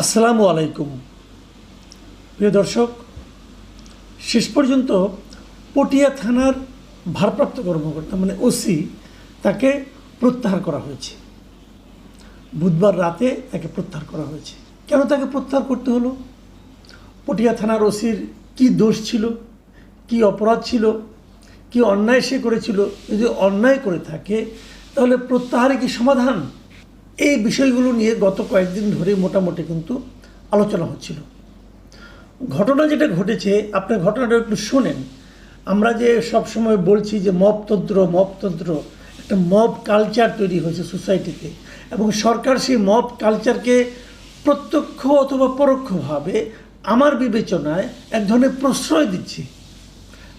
আসসালামু আলাইকুম। প্রিয় দর্শক, শেষ পর্যন্ত পটিয়া থানার ভারপ্রাপ্ত কর্মকর্তা মানে ওসি তাকে প্রত্যাহার করা হয়েছে। বুধবার রাতে তাকে প্রত্যাহার করা হয়েছে। কেন তাকে প্রত্যাহার করতে হলো? পটিয়া থানার ওসির কি দোষ ছিল? কি অপরাধ ছিল? কি অন্যায় সে করেছিল? যদি অন্যায় করে থাকে, তাহলে প্রত্যাহারে কি সমাধান? এই বিষয়গুলো নিয়ে গত কয়েকদিন ধরে মোটামুটি কিন্তু আলোচনা হচ্ছিল। ঘটনা যেটা ঘটেছে আপনি ঘটনাটা একটু শোনেন। আমরা যে সব সময় বলছি যে মবতন্ত্র মবতন্ত্র, একটা মব কালচার তৈরি হয়েছে সোসাইটিতে এবং সরকার সেই মব কালচারকে প্রত্যক্ষ অথবা পরোক্ষভাবে আমার বিবেচনায় এক ধরনের প্রশ্রয় দিচ্ছে।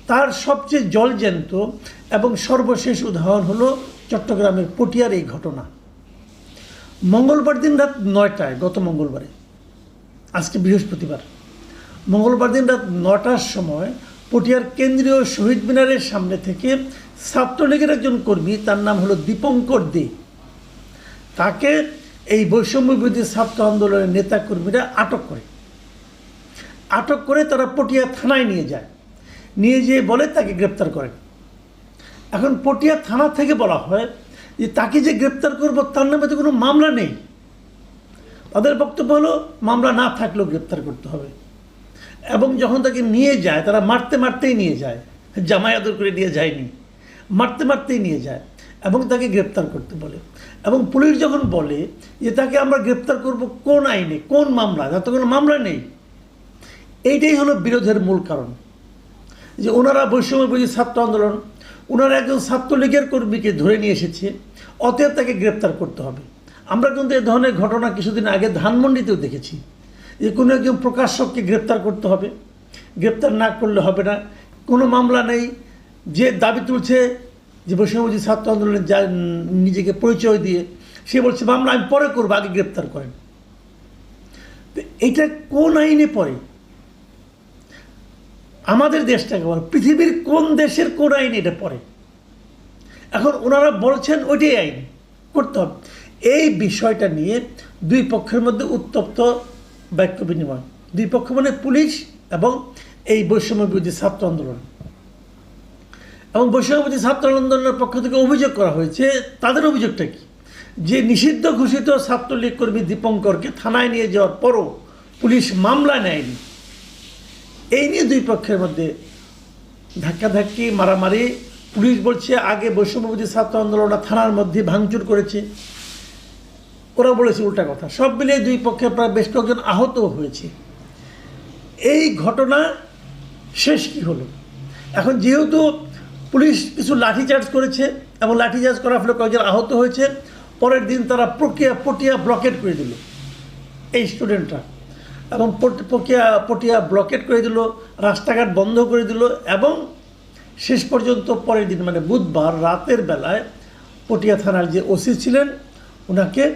তার সবচেয়ে জলজ্যান্ত এবং সর্বশেষ উদাহরণ হলো চট্টগ্রামের পটিয়ার এই ঘটনা। মঙ্গলবার দিন রাত নয়টায়, গত মঙ্গলবারে, আজকে বৃহস্পতিবার, মঙ্গলবার দিন রাত নটার সময় পটিয়ার কেন্দ্রীয় শহীদ মিনারের সামনে থেকে ছাত্রলীগের একজন কর্মী, তার নাম হলো দীপঙ্কর দে, তাকে এই বৈষম্য বিরোধী ছাত্র আন্দোলনের নেতা কর্মীরা আটক করে। আটক করে তারা পটিয়া থানায় নিয়ে যায়। নিয়ে যেয়ে বলে তাকে গ্রেপ্তার করেন এখন পটিয়া থানা থেকে বলা হয় যে তাকে যে গ্রেপ্তার করব, তার নামে তো কোনো মামলা নেই। তাদের বক্তব্য হলো, মামলা না থাকলেও গ্রেপ্তার করতে হবে। এবং যখন তাকে নিয়ে যায়, তারা মারতে মারতেই নিয়ে যায়, জামাই আদর করে নিয়ে যায়নি, মারতে মারতেই নিয়ে যায় এবং তাকে গ্রেপ্তার করতে বলে। এবং পুলিশ যখন বলে যে তাকে আমরা গ্রেপ্তার করব কোন আইনে, কোন মামলা তার তো কোনো মামলা নেই। এইটাই হলো বিরোধের মূল কারণ। যে ওনারা বৈষম্য বিরোধী ছাত্র আন্দোলন ওনারা একজন ছাত্রলীগের কর্মীকে ধরে নিয়ে এসেছে, অতএব তাকে গ্রেপ্তার করতে হবে। আমরা কিন্তু এ ধরনের ঘটনা কিছুদিন আগে ধানমন্ডিতেও দেখেছি যে কোনো একজন প্রকাশককে গ্রেপ্তার করতে হবে। গ্রেপ্তার না করলে হবে না। কোনো মামলা নেই। যে দাবি তুলছে যে বৈষম্যবাদী ছাত্র আন্দোলনের যা নিজেকে পরিচয় দিয়ে, সে বলছে, মামলা আমি পরে করব, আগে গ্রেপ্তার করেন। তো এটা কোন আইনে পড়ে? আমাদের দেশটাকে বল, পৃথিবীর কোন দেশের কোন আইন এটা পড়ে? এখন ওনারা বলছেন ওইটাই আইন, করতে হবে। এই বিষয়টা নিয়ে দুই পক্ষের মধ্যে উত্তপ্ত বাক্য বিনিময়। দুই পক্ষ মানে পুলিশ এবং এই বৈষম্য বিরোধী ছাত্র আন্দোলন। এবং বৈষম্য বিরোধী ছাত্র আন্দোলনের পক্ষ থেকে অভিযোগ করা হয়েছে, তাদের অভিযোগটা কি? যে নিষিদ্ধ ঘোষিত ছাত্রলীগ কর্মী দীপঙ্করকে থানায় নিয়ে যাওয়ার পরও পুলিশ মামলা নেয়নি। এই নিয়ে দুই পক্ষের মধ্যে ধাক্কাধাক্কি, মারামারি। পুলিশ বলছে, আগে বৈষম্যবাদী ছাত্র আন্দোলনটা থানার মধ্যে ভাঙচুর করেছে। ওরা বলেছে উল্টা কথা। সব মিলিয়ে দুই পক্ষে প্রায় বেশ কয়েকজন আহত হয়েছে। এই ঘটনা শেষ কি হলো? এখন যেহেতু পুলিশ কিছু লাঠিচার্জ করেছে এবং লাঠিচার্জ করার ফলে কয়েকজন আহত হয়েছে, পরের দিন তারা প্রক্রিয়া, পটিয়া ব্লকেট করে দিল। এই স্টুডেন্টরা। এবং পট- পটিয়া পটিয়া ব্লকেট করে দিল, রাস্তাঘাট বন্ধ করে দিল এবং শেষ পর্যন্ত পরের দিন মানে বুধবার রাতের বেলায় পটিয়া থানার যে ওসি ছিলেন ওনাকে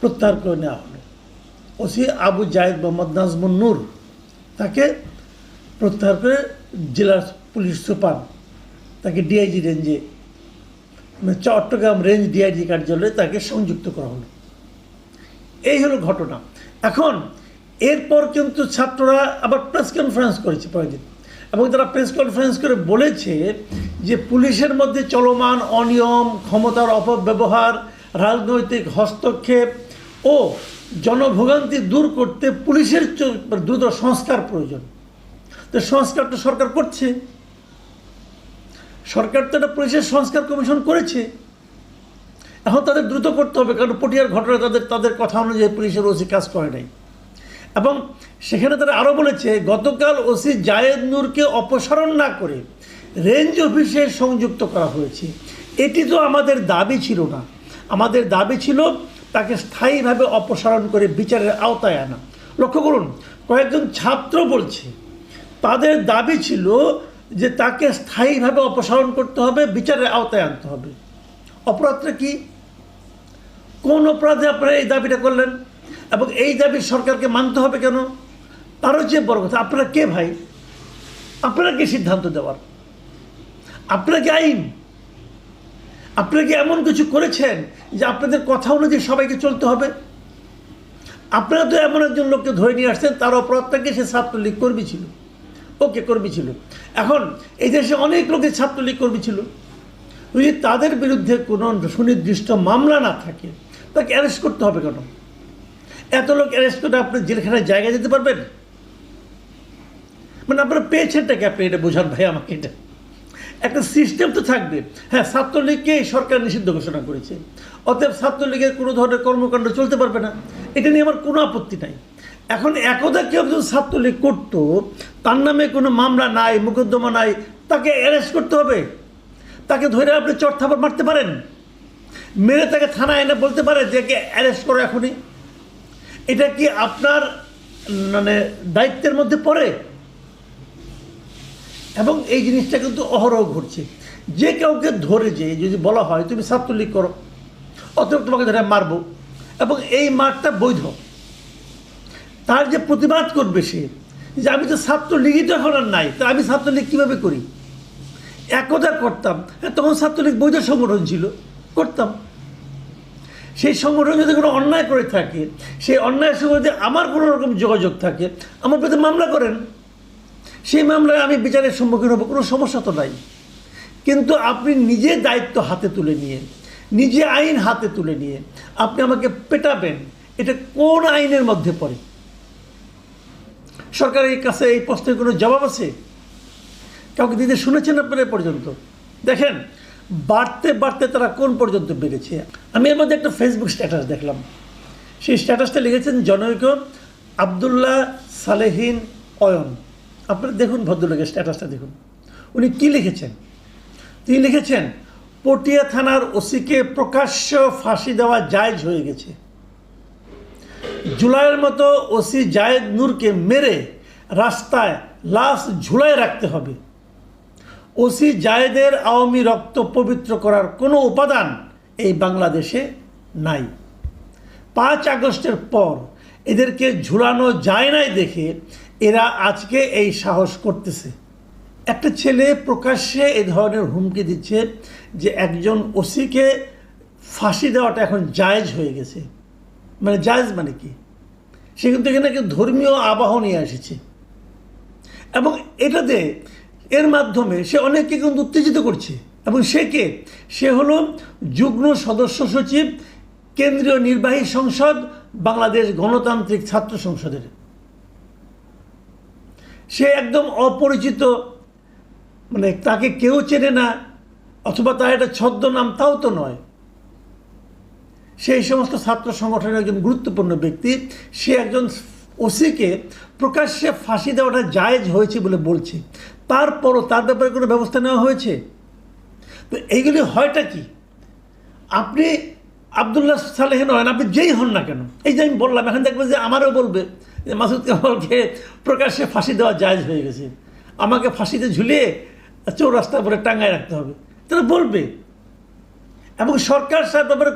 প্রত্যাহার করে নেওয়া হলো। ওসি আবু জায়েদ মোহাম্মদ নাজমুন নূর তাকে প্রত্যাহার করে জেলার পুলিশ সুপার, তাকে ডিআইজি রেঞ্জে মানে চট্টগ্রাম রেঞ্জ ডিআইজি কার্যালয়ে তাকে সংযুক্ত করা হলো। এই হলো ঘটনা। এখন এরপর কিন্তু ছাত্ররা আবার প্রেস কনফারেন্স করেছে পরের দিন এবং তারা প্রেস কনফারেন্স করে বলেছে যে পুলিশের মধ্যে চলমান অনিয়ম, ক্ষমতার অপব্যবহার, রাজনৈতিক হস্তক্ষেপ ও জনভোগান্তি দূর করতে পুলিশের দ্রুত সংস্কার প্রয়োজন। তো সংস্কারটা সরকার করছে। সরকার তো একটা পুলিশের সংস্কার কমিশন করেছে। এখন তাদের দ্রুত করতে হবে, কারণ পটিয়ার ঘটনা তাদের তাদের কথা অনুযায়ী পুলিশের ওসি কাজ করে নাই। এবং সেখানে তারা আরও বলেছে, গতকাল ওসি জায়েদ নূরকে অপসারণ না করে রেঞ্জ অফিসে সংযুক্ত করা হয়েছে। এটি তো আমাদের দাবি ছিল না। আমাদের দাবি ছিল তাকে স্থায়ীভাবে অপসারণ করে বিচারের আওতায় আনা। লক্ষ্য করুন, কয়েকজন ছাত্র বলছে, তাদের দাবি ছিল যে তাকে স্থায়ীভাবে অপসারণ করতে হবে, বিচারের আওতায় আনতে হবে। অপরাধটা কি? কোন অপরাধে আপনারা এই দাবিটা করলেন? এবং এই দাবি সরকারকে মানতে হবে কেন? তারও যে বড় কথা, আপনারা কে ভাই? আপনারা কি সিদ্ধান্ত দেওয়ার? আপনারা কি আইন? আপনারা কি এমন কিছু করেছেন যে আপনাদের কথা অনুযায়ী সবাইকে চলতে হবে? আপনারা তো এমন একজন লোককে ধরে নিয়ে আসছেন, তার অপরাধটাকে সে ছাত্রলীগ কর্মী ছিল। ওকে কর্মী ছিল। এখন এই দেশে অনেক লোকের ছাত্রলীগ কর্মী ছিল। যদি তাদের বিরুদ্ধে কোনো সুনির্দিষ্ট মামলা না থাকে, তাকে অ্যারেস্ট করতে হবে কেন? এত লোক অ্যারেস্ট করে আপনি জেলখানায় জায়গা যেতে পারবেন? মানে আপনারা পেয়েছেনটাকে আপনি এটা বোঝান ভাই আমাকে এটা। একটা সিস্টেম তো থাকবে। হ্যাঁ ছাত্রলীগকে সরকার নিষিদ্ধ ঘোষণা করেছে। অতএব ছাত্রলীগের কোনো ধরনের কর্মকাণ্ড চলতে পারবে না। এটা নিয়ে আমার কোনো আপত্তি নাই। এখন একদা কেউ একজন ছাত্রলীগ করতো, তার নামে কোনো মামলা নাই, মোকদ্দমা নাই, তাকে অ্যারেস্ট করতে হবে। তাকে ধরে আপনি চট থাপড় মারতে পারেন। মেরে তাকে থানায় এনে বলতে পারে যে, একে অ্যারেস্ট করো এখনই। এটা কি আপনার মানে দায়িত্বের মধ্যে পড়ে? এবং এই জিনিসটা কিন্তু অহরহ ঘটছে। যে কাউকে ধরে যে, যদি বলা হয়, তুমি ছাত্রলীগ করো, অতএব তোমাকে ধরে মারবো। এবং এই মারটা বৈধ। তার যে প্রতিবাদ করবে সে, যে আমি তো ছাত্রলীগই তো এখন আর নাই, তা আমি ছাত্রলীগ কীভাবে করি? একদা করতাম হ্যাঁ তখন ছাত্রলীগ বৈধ সংগঠন ছিল, করতাম। সেই সংগঠন যদি কোনো অন্যায় করে থাকে, সেই অন্যায়ের সঙ্গে যদি আমার কোনো রকম যোগাযোগ থাকে, আমার বিরুদ্ধে মামলা করেন, সেই মামলায় আমি বিচারের সম্মুখীন হব, কোনো সমস্যা তো নাই। কিন্তু আপনি নিজে দায়িত্ব হাতে তুলে নিয়ে, নিজে আইন হাতে তুলে নিয়ে আপনি আমাকে পেটাবেন, এটা কোন আইনের মধ্যে পড়ে? সরকারের কাছে এই প্রশ্নের কোনো জবাব আছে? কাউকে দিতে শুনেছেন আপনারা পর্যন্ত? দেখেন বাড়তে বাড়তে তারা কোন পর্যন্ত বেড়েছে? আমি এর মধ্যে একটা ফেসবুক স্ট্যাটাস দেখলাম। সেই স্ট্যাটাসটা লিখেছেন জনৈক আবদুল্লাহ সালেহিন অয়ন। আপনারা দেখুন ভদ্রলোকের স্ট্যাটাসটা দেখুন। উনি কি লিখেছেন? তিনি লিখেছেন, পটিয়া থানার ওসিকে প্রকাশ্য ফাঁসি দেওয়া জায়জ হয়ে গেছে। জুলাইয়ের মতো ওসি জায়েদ নূরকে মেরে রাস্তায় লাশ ঝুলায় রাখতে হবে। ওসি জায়েদের আওয়ামী রক্ত পবিত্র করার কোনো উপাদান এই বাংলাদেশে নাই। পাঁচ আগস্টের পর এদেরকে ঝুলানো যায় নাই দেখে এরা আজকে এই সাহস করতেছে। একটা ছেলে প্রকাশ্যে এ ধরনের হুমকি দিচ্ছে যে একজন ওসিকে ফাঁসি দেওয়াটা এখন জায়েজ হয়ে গেছে। মানে জায়েজ মানে কি? সে কিন্তু এখানে ধর্মীয় আবাহ নিয়ে এসেছে। এবং এটাতে এর মাধ্যমে সে অনেককে কিন্তু উত্তেজিত করছে। এবং সে কে? সে হলো যুগ্ম সদস্য সচিব, কেন্দ্রীয় নির্বাহী সংসদ, বাংলাদেশ গণতান্ত্রিক ছাত্র সংসদের। সে একদম অপরিচিত মানে তাকে কেউ চেনে না, অথবা তার একটা ছদ্মনাম তাও তো নয়। সেই সমস্ত ছাত্র সংগঠনের একজন গুরুত্বপূর্ণ ব্যক্তি, সে একজন ওসিকে প্রকাশ্যে ফাঁসি দেওয়াটা জায়েজ হয়েছে বলে বলছে। তারপরও তার ব্যাপারে কোনো ব্যবস্থা নেওয়া হয়েছে? তো এইগুলি হয়টা কি? আপনি আবদুল্লাহ সালেহ নয়, আপনি যেই হন না কেন? এই যে আমি বললাম, এখন দেখবেন যে আমারও বলবে যে মাসুদ কামালকে প্রকাশ্যে ফাঁসি দেওয়া জায়েজ হয়ে গেছে। আমাকে ফাঁসিতে ঝুলিয়ে চৌরাস্তার পরে টাঙ্গায় রাখতে হবে। তারা বলবে। এবং সরকার সাহেব ব্যাপারে